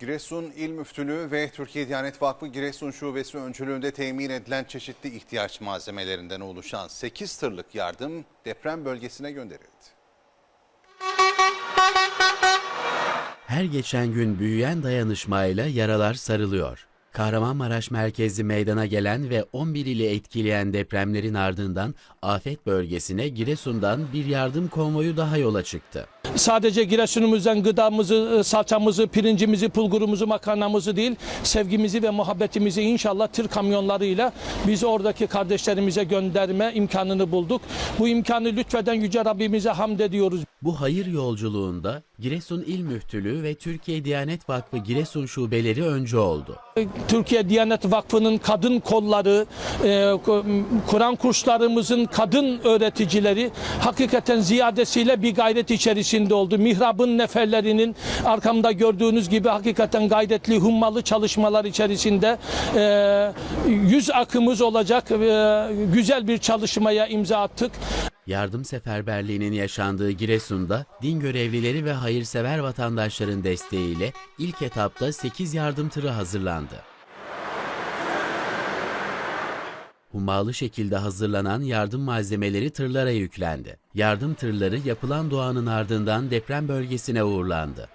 Giresun İl Müftülüğü ve Türkiye Diyanet Vakfı Giresun Şubesi öncülüğünde temin edilen çeşitli ihtiyaç malzemelerinden oluşan 8 tırlık yardım deprem bölgesine gönderildi. Her geçen gün büyüyen dayanışmayla yaralar sarılıyor. Kahramanmaraş merkezli meydana gelen ve 11 ili etkileyen depremlerin ardından afet bölgesine Giresun'dan bir yardım konvoyu daha yola çıktı. Sadece Giresun'umuzdan gıdamızı, salçamızı, pirincimizi, bulgurumuzu, makarnamızı değil, sevgimizi ve muhabbetimizi inşallah tır kamyonlarıyla biz oradaki kardeşlerimize gönderme imkanını bulduk. Bu imkanı lütfeden Yüce Rabbimize hamd ediyoruz. Bu hayır yolculuğunda Giresun İl Müftülüğü ve Türkiye Diyanet Vakfı Giresun şubeleri öncü oldu. Türkiye Diyanet Vakfı'nın kadın kolları, e, Kur'an kurslarımızın kadın öğreticileri hakikaten ziyadesiyle bir gayret içerisinde oldu. Mihrab'ın neferlerinin arkamda gördüğünüz gibi hakikaten gayretli, hummalı çalışmalar içerisinde e, yüz akımız olacak e, güzel bir çalışmaya imza attık. Yardım seferberliğinin yaşandığı Giresun'da din görevlileri ve hayırsever vatandaşların desteğiyle ilk etapta 8 yardım tırı hazırlandı. Hummalı şekilde hazırlanan yardım malzemeleri tırlara yüklendi. Yardım tırları yapılan doğanın ardından deprem bölgesine uğurlandı.